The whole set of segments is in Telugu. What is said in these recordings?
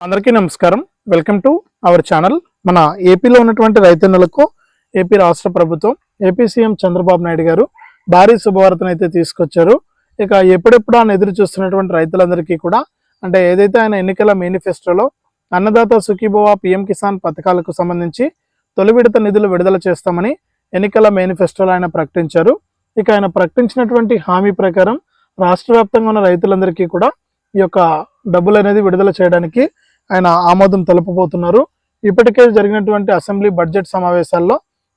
అందరికీ నమస్కారం. వెల్కమ్ టు అవర్ ఛానల్ మన ఏపీలో ఉన్నటువంటి రైతన్నులకు ఏపీ రాష్ట్ర ప్రభుత్వం ఏపీ సీఎం చంద్రబాబు నాయుడు గారు భారీ శుభవార్తను అయితే తీసుకొచ్చారు. ఇక ఎప్పుడెప్పుడు ఆయన ఎదురు చూస్తున్నటువంటి రైతులందరికీ కూడా అంటే ఏదైతే ఆయన ఎన్నికల మేనిఫెస్టోలో అన్నదాత సుఖీభవ పిఎం కిసాన్ పథకాలకు సంబంధించి తొలి విడత నిధులు విడుదల చేస్తామని ఎన్నికల మేనిఫెస్టోలో ఆయన ప్రకటించారు. ఇక ఆయన ప్రకటించినటువంటి హామీ ప్రకారం రాష్ట్ర వ్యాప్తంగా ఉన్న రైతులందరికీ కూడా ఈ యొక్క డబ్బులు అనేది విడుదల చేయడానికి ఆయన ఆమోదం తెలుపబోతున్నారు. ఇప్పటికే జరిగినటువంటి అసెంబ్లీ బడ్జెట్ సమావేశాల్లో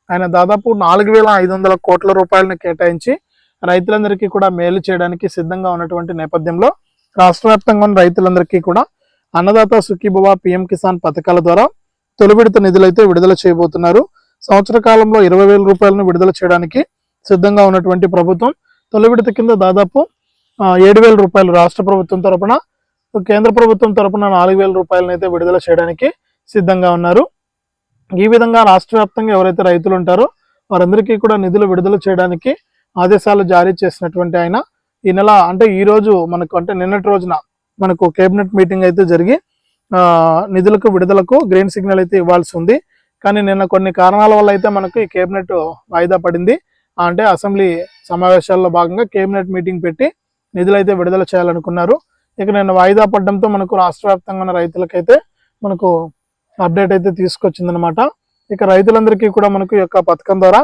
ఆయన దాదాపు నాలుగు వేల ఐదు వందల కోట్ల రూపాయలను కేటాయించి రైతులందరికీ కూడా మేలు చేయడానికి సిద్ధంగా ఉన్నటువంటి నేపథ్యంలో రాష్ట్ర వ్యాప్తంగా ఉన్న రైతులందరికీ కూడా అన్నదాత సుఖీభవ పిఎం కిసాన్ పథకాల ద్వారా తొలి విడత నిధులైతే విడుదల చేయబోతున్నారు. సంవత్సర కాలంలో ఇరవై వేల రూపాయలను విడుదల చేయడానికి సిద్ధంగా ఉన్నటువంటి ప్రభుత్వం తొలి విడత కింద దాదాపు ఏడు వేల రూపాయలు రాష్ట్ర ప్రభుత్వం తరపున కేంద్ర ప్రభుత్వం తరపున నాలుగు వేల రూపాయలనైతే విడుదల చేయడానికి సిద్ధంగా ఉన్నారు. ఈ విధంగా రాష్ట్ర వ్యాప్తంగా ఎవరైతే రైతులు ఉంటారో వారందరికీ కూడా నిధులు విడుదల చేయడానికి ఆదేశాలు జారీ చేసినటువంటి ఆయన ఈ నెల అంటే ఈ రోజు మనకు అంటే నిన్నటి రోజున మనకు కేబినెట్ మీటింగ్ అయితే జరిగి నిధులకు విడుదలకు గ్రీన్ సిగ్నల్ అయితే ఇవ్వాల్సి ఉంది. కానీ నిన్న కొన్ని కారణాల వల్ల అయితే మనకు ఈ కేబినెట్ వాయిదా పడింది. అంటే అసెంబ్లీ సమావేశాల్లో భాగంగా కేబినెట్ మీటింగ్ పెట్టి నిధులు అయితే విడుదల చేయాలనుకున్నారు. ఇక నిన్న వాయిదా పడడంతో మనకు రాష్ట్ర వ్యాప్తంగా ఉన్న రైతులకైతే మనకు అప్డేట్ అయితే తీసుకొచ్చిందనమాట ఇక రైతులందరికీ కూడా మనకు ఈ యొక్క పథకం ద్వారా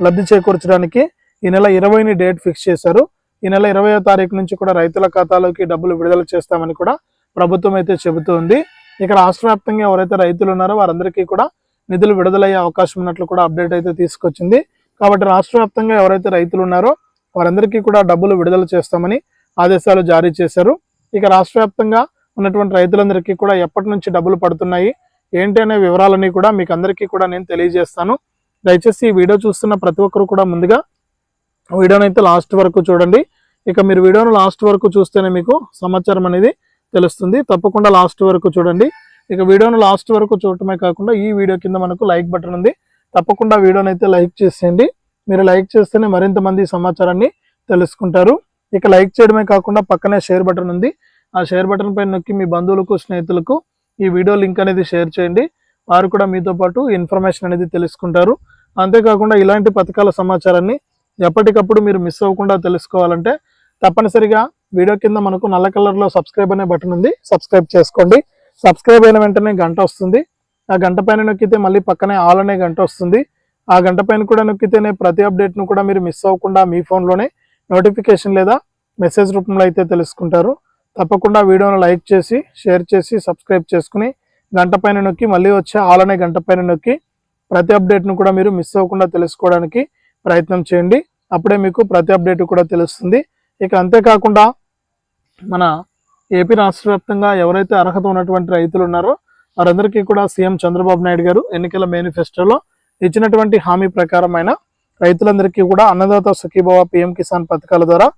లబ్ధి చేకూర్చడానికి ఈ నెల ఇరవైని డేట్ ఫిక్స్ చేశారు. ఈ నెల ఇరవయో తారీఖు నుంచి కూడా రైతుల ఖాతాలోకి డబ్బులు విడుదల చేస్తామని కూడా ప్రభుత్వం అయితే చెబుతోంది. ఇక రాష్ట్ర వ్యాప్తంగా ఎవరైతే రైతులు ఉన్నారో వారందరికీ కూడా నిధులు విడుదలయ్యే అవకాశం ఉన్నట్లు కూడా అప్డేట్ అయితే తీసుకొచ్చింది. కాబట్టి రాష్ట్ర వ్యాప్తంగా ఎవరైతే రైతులు ఉన్నారో వారందరికీ కూడా డబ్బులు విడుదల చేస్తామని ఆదేశాలు జారీ చేశారు. ఇక రాష్ట్ర వ్యాప్తంగా ఉన్నటువంటి రైతులందరికీ కూడా ఎప్పటి నుంచి డబ్బులు పడుతున్నాయి? ఏంటి అనే వివరాలన్నీ కూడా మీకు అందరికీ కూడా నేను తెలియజేస్తాను. దయచేసి ఈ వీడియో చూస్తున్న ప్రతి ఒక్కరు కూడా ముందుగా వీడియోని అయితే లాస్ట్ వరకు చూడండి. ఇక మీరు వీడియోను లాస్ట్ వరకు చూస్తేనే మీకు సమాచారం అనేది తెలుస్తుంది. తప్పకుండా లాస్ట్ వరకు చూడండి. ఇక వీడియోను లాస్ట్ వరకు చూడటమే కాకుండా ఈ వీడియో కింద మనకు లైక్ బటన్ ఉంది. తప్పకుండా వీడియోని అయితే లైక్ చేసేయండి. మీరు లైక్ చేస్తేనే మరింత మంది సమాచారాన్ని తెలుసుకుంటారు. ఇక లైక్ చేయడమే కాకుండా పక్కనే షేర్ బటన్ ఉంది. ఆ షేర్ బటన్ పైన నొక్కి మీ బంధువులకు స్నేహితులకు ఈ వీడియో లింక్ అనేది షేర్ చేయండి. వారు కూడా మీతో పాటు ఇన్ఫర్మేషన్ అనేది తెలుసుకుంటారు. అంతేకాకుండా ఇలాంటి పథకాల సమాచారాన్ని ఎప్పటికప్పుడు మీరు మిస్ అవ్వకుండా తెలుసుకోవాలంటే తప్పనిసరిగా వీడియో కింద మనకు నల్ల కలర్లో సబ్స్క్రైబ్ అనే బటన్ ఉంది. సబ్స్క్రైబ్ చేసుకోండి. సబ్స్క్రైబ్ అయిన వెంటనే గంట వస్తుంది. ఆ గంట పైన నొక్కితే మళ్ళీ పక్కనే ఆల్ అనే గంట వస్తుంది. ఆ గంట పైన కూడా నొక్కితేనే ప్రతి అప్డేట్ను కూడా మీరు మిస్ అవ్వకుండా మీ ఫోన్లోనే నోటిఫికేషన్ లేదా మెసేజ్ రూపంలో అయితే తెలుసుకుంటారు. తప్పకుండా వీడియోను లైక్ చేసి షేర్ చేసి సబ్స్క్రైబ్ చేసుకుని గంట పైన నొక్కి మళ్ళీ వచ్చే ఆల్ అనే గంట పైన నొక్కి ప్రతి అప్డేట్ను కూడా మీరు మిస్ అవ్వకుండా తెలుసుకోవడానికి ప్రయత్నం చేయండి. అప్పుడే మీకు ప్రతి అప్డేట్ కూడా తెలుస్తుంది. ఇక అంతేకాకుండా మన ఏపీ రాష్ట్ర వ్యాప్తంగా ఎవరైతే అర్హత ఉన్నటువంటి రైతులు ఉన్నారో వారందరికీ కూడా సీఎం చంద్రబాబు నాయుడు గారు ఎన్నికల మేనిఫెస్టోలో ఇచ్చినటువంటి హామీ ప్రకారమైన రైతులందరికీ కూడా అన్నదాత సుఖీభవ పిఎం కిసాన్ పథకాల ద్వారా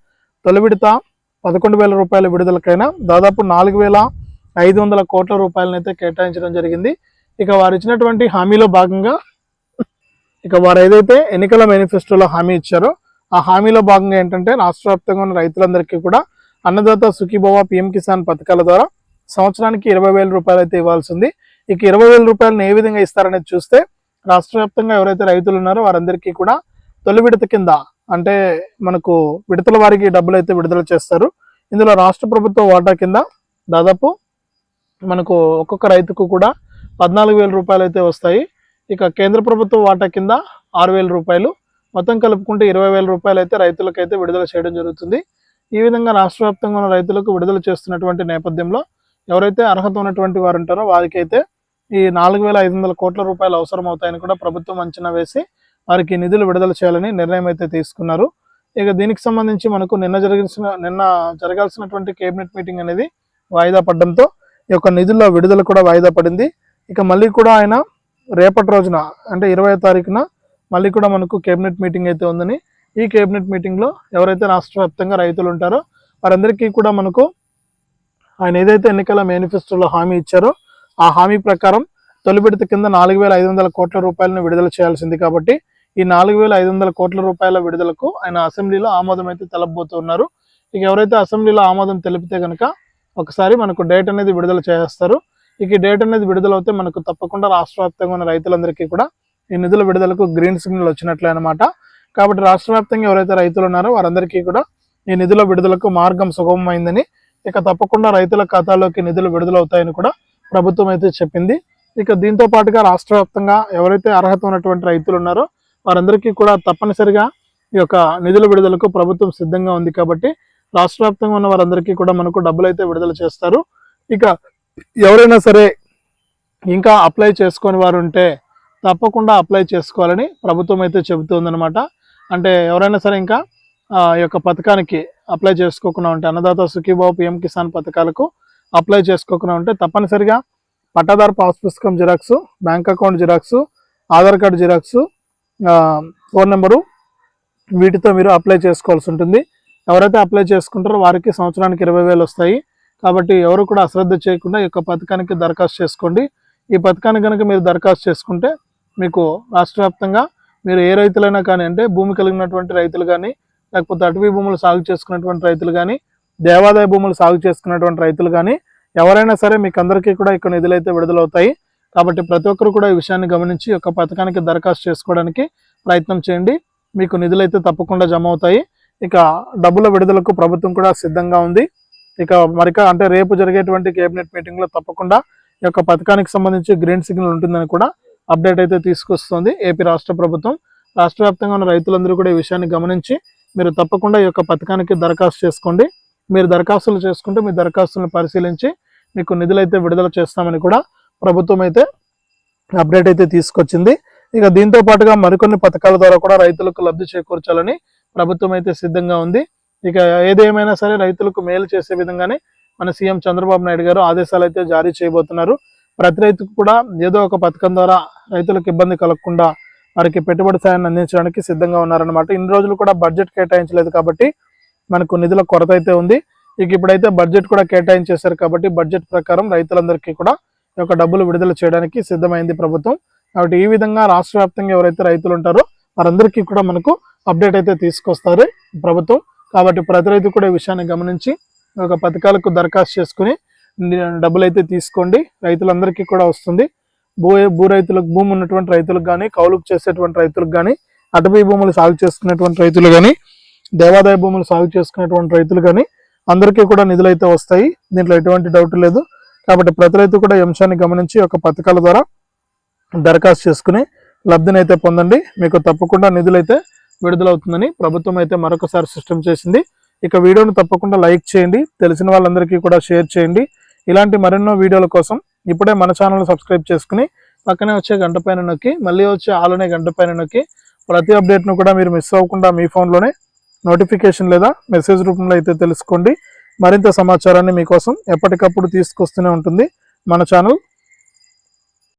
తొలి విడత పదకొండు వేల రూపాయల విడుదలకైనా దాదాపు నాలుగు వేల ఐదు వందల కోట్ల రూపాయలనైతే కేటాయించడం జరిగింది. ఇక వారు ఇచ్చినటువంటి హామీలో భాగంగా ఇక వారు ఏదైతే ఎన్నికల మేనిఫెస్టోలో హామీ ఇచ్చారో ఆ హామీలో భాగంగా ఏంటంటే రాష్ట్ర వ్యాప్తంగా ఉన్న రైతులందరికీ కూడా అన్నదాత సుఖీభవ పిఎం కిసాన్ పథకాల ద్వారా సంవత్సరానికి ఇరవై వేల రూపాయలు అయితే ఇవ్వాల్సింది ఇక ఇరవై వేల రూపాయలను ఏ విధంగా ఇస్తారనేది చూస్తే రాష్ట్ర ఎవరైతే రైతులు ఉన్నారో వారందరికీ కూడా తొలి విడత కింద అంటే మనకు విడతల వారికి డబ్బులు అయితే విడుదల చేస్తారు. ఇందులో రాష్ట్ర ప్రభుత్వ వాటా కింద దాదాపు మనకు ఒక్కొక్క రైతుకు కూడా పద్నాలుగు వేల రూపాయలు అయితే వస్తాయి. ఇక కేంద్ర ప్రభుత్వ వాటా కింద ఆరు వేల రూపాయలు మొత్తం కలుపుకుంటే ఇరవై వేల రూపాయలు అయితే రైతులకైతే విడుదల చేయడం జరుగుతుంది. ఈ విధంగా రాష్ట్ర వ్యాప్తంగా ఉన్న రైతులకు విడుదల చేస్తున్నటువంటి నేపథ్యంలో ఎవరైతే అర్హత ఉన్నటువంటి వారు ఉంటారో వారికైతే ఈ నాలుగు వేల ఐదు వందల కోట్ల రూపాయలు అవసరం అవుతాయని కూడా ప్రభుత్వం అంచనా వేసి వారికి నిధులు విడుదల చేయాలని నిర్ణయం అయితే తీసుకున్నారు. ఇక దీనికి సంబంధించి మనకు నిన్న జరగాల్సిన నిన్న జరగాల్సినటువంటి కేబినెట్ మీటింగ్ అనేది వాయిదా పడడంతో ఈ యొక్క నిధుల విడుదల కూడా వాయిదా పడింది. ఇక మళ్ళీ కూడా ఆయన రేపటి రోజున అంటే ఇరవై తారీఖున మళ్ళీ కూడా మనకు కేబినెట్ మీటింగ్ అయితే ఉందని ఈ కేబినెట్ మీటింగ్లో ఎవరైతే రాష్ట్ర వ్యాప్తంగా రైతులు ఉంటారో వారందరికీ కూడా మనకు ఆయన ఏదైతే ఎన్నికల మేనిఫెస్టోలో హామీ ఇచ్చారో ఆ హామీ ప్రకారం తొలి విడత కింద నాలుగు వేల ఐదు వందల కోట్ల రూపాయలను విడుదల చేయాల్సింది కాబట్టి ఈ నాలుగు వేల ఐదు వందల కోట్ల రూపాయల విడుదలకు ఆయన అసెంబ్లీలో ఆమోదం అయితే తెలపబోతున్నారు ఇక ఎవరైతే అసెంబ్లీలో ఆమోదం తెలిపితే కనుక ఒకసారి మనకు డేట్ అనేది విడుదల చేస్తారు. ఇక ఈ డేట్ అనేది విడుదలవుతే మనకు తప్పకుండా రాష్ట్ర వ్యాప్తంగా ఉన్న రైతులందరికీ కూడా ఈ నిధుల విడుదలకు గ్రీన్ సిగ్నల్ వచ్చినట్లే అనమాట కాబట్టి రాష్ట్ర వ్యాప్తంగా ఎవరైతే రైతులు ఉన్నారో వారందరికీ కూడా ఈ నిధుల విడుదలకు మార్గం సుగమమైందని ఇక తప్పకుండా రైతుల ఖాతాలోకి నిధులు విడుదలవుతాయని కూడా ప్రభుత్వం అయితే చెప్పింది. ఇక దీంతో పాటుగా రాష్ట్ర వ్యాప్తంగా ఎవరైతే అర్హత ఉన్నటువంటి రైతులు ఉన్నారో వారందరికీ కూడా తప్పనిసరిగా ఈ యొక్క నిధుల విడుదలకు ప్రభుత్వం సిద్ధంగా ఉంది కాబట్టి రాష్ట్ర వ్యాప్తంగా ఉన్న వారందరికీ కూడా మనకు డబ్బులు అయితే విడుదల చేస్తారు. ఇక ఎవరైనా సరే ఇంకా అప్లై చేసుకొని వారు ఉంటే తప్పకుండా అప్లై చేసుకోవాలని ప్రభుత్వం అయితే చెబుతుందనమాట అంటే ఎవరైనా సరే ఇంకా ఈ యొక్క పథకానికి అప్లై చేసుకోకుండా ఉంటే అన్నదాత సుఖీబాబు పిఎం కిసాన్ పథకాలకు అప్లై చేసుకోకుండా ఉంటే తప్పనిసరిగా పట్టాదారు పాస్ పుస్తకం xerox bank account xerox Aadhaar card xerox phone number వీటితో మీరు అప్లై చేసుకోవాల్సి ఉంటుంది. ఎవరైతే అప్లై చేసుకుంటారో వారికి సంవత్సరానికి ఇరవై వేలు వస్తాయి. కాబట్టి ఎవరు కూడా అశ్రద్ధ చేయకుండా ఈ యొక్క పథకానికి దరఖాస్తు చేసుకోండి. ఈ పథకానికి కనుక మీరు దరఖాస్తు చేసుకుంటే మీకు రాష్ట్ర వ్యాప్తంగా మీరు ఏ రైతులైనా కానీ అంటే భూమి కలిగినటువంటి రైతులు కానీ లేకపోతే అటవీ భూములు సాగు చేసుకున్నటువంటి రైతులు కానీ దేవాదాయ భూములు సాగు చేసుకున్నటువంటి రైతులు కానీ ఎవరైనా సరే మీకు అందరికీ కూడా ఇక్కడ నిధులు అయితే విడుదలవుతాయి. కాబట్టి ప్రతి ఒక్కరు కూడా ఈ విషయాన్ని గమనించి ఒక పథకానికి దరఖాస్తు చేసుకోవడానికి ప్రయత్నం చేయండి. మీకు నిధులైతే తప్పకుండా జమ అవుతాయి. ఇక డబ్బుల విడుదలకు ప్రభుత్వం కూడా సిద్ధంగా ఉంది. ఇక మరిక అంటే రేపు జరిగేటువంటి కేబినెట్ మీటింగ్లో తప్పకుండా ఈ యొక్క పథకానికి సంబంధించి గ్రీన్ సిగ్నల్ ఉంటుందని కూడా అప్డేట్ అయితే తీసుకొస్తుంది ఏపీ రాష్ట్ర ప్రభుత్వం. రాష్ట్ర వ్యాప్తంగా ఉన్న రైతులందరూ కూడా ఈ విషయాన్ని గమనించి మీరు తప్పకుండా ఈ యొక్క పథకానికి దరఖాస్తు చేసుకోండి. మీరు దరఖాస్తులు చేసుకుంటే మీ దరఖాస్తులను పరిశీలించి మీకు నిధులైతే విడుదల చేస్తామని కూడా ప్రభుత్వం అయితే అప్డేట్ అయితే తీసుకొచ్చింది. ఇక దీంతో పాటుగా మరికొన్ని పథకాల ద్వారా కూడా రైతులకు లబ్ధి చేకూర్చాలని ప్రభుత్వం అయితే సిద్ధంగా ఉంది. ఇక ఏదేమైనా సరే రైతులకు మేలు చేసే విధంగానే మన సీఎం చంద్రబాబు నాయుడు గారు ఆదేశాలు అయితే జారీ చేయబోతున్నారు. ప్రతి రైతుకు కూడా ఏదో ఒక పథకం ద్వారా రైతులకు ఇబ్బంది కలగకుండా వారికి పెట్టుబడి సాయాన్ని అందించడానికి సిద్ధంగా ఉన్నారనమాట ఇన్ని రోజులు కూడా బడ్జెట్ కేటాయించలేదు కాబట్టి మనకు నిధుల కొరత అయితే ఉంది. ఇక ఇప్పుడైతే బడ్జెట్ కూడా కేటాయించేశారు కాబట్టి బడ్జెట్ ప్రకారం రైతులందరికీ కూడా యొక్క డబ్బులు విడుదల చేయడానికి సిద్ధమైంది ప్రభుత్వం. కాబట్టి ఈ విధంగా రాష్ట్ర వ్యాప్తంగా ఎవరైతే రైతులు ఉంటారో వారందరికీ కూడా మనకు అప్డేట్ అయితే తీసుకొస్తారు ప్రభుత్వం. కాబట్టి ప్రతి రైతు కూడా ఈ విషయాన్ని గమనించి ఒక పథకాలకు దరఖాస్తు చేసుకుని డబ్బులు అయితే తీసుకోండి. రైతులందరికీ కూడా వస్తుంది. భూ భూ రైతులకు భూమి ఉన్నటువంటి రైతులకు కానీ కౌలుకు చేసేటువంటి రైతులకు కానీ అటవీ భూములు సాగు చేసుకునేటువంటి రైతులు కానీ దేవాదాయ భూములు సాగు చేసుకునేటువంటి రైతులు కానీ అందరికీ కూడా నిధులు అయితే వస్తాయి. దీంట్లో ఎటువంటి డౌట్ లేదు. కాబట్టి ప్రతి రైతు కూడా ఈ అంశాన్ని గమనించి ఒక పథకాల ద్వారా దరఖాస్తు చేసుకుని లబ్ధిని అయితే పొందండి. మీకు తప్పకుండా నిధులు అయితే విడుదలవుతుందని ప్రభుత్వం అయితే మరొకసారి సిస్టమ్ చేసింది. ఇక వీడియోను తప్పకుండా లైక్ చేయండి. తెలిసిన వాళ్ళందరికీ కూడా షేర్ చేయండి. ఇలాంటి మరెన్నో వీడియోల కోసం ఇప్పుడే మన ఛానల్ సబ్స్క్రైబ్ చేసుకుని పక్కనే వచ్చే గంట పైన నొక్కి మళ్ళీ వచ్చే ఆలనే గంట పైన నొక్కి ప్రతి అప్డేట్ను కూడా మీరు మిస్ అవ్వకుండా మీ ఫోన్లోనే నోటిఫికేషన్ లేదా మెసేజ్ రూపంలో అయితే తెలుసుకోండి. మరింత సమాచారాన్ని మీకోసం ఎప్పటికప్పుడు తీసుకొస్తూనే ఉంటుంది. మన ఛానల్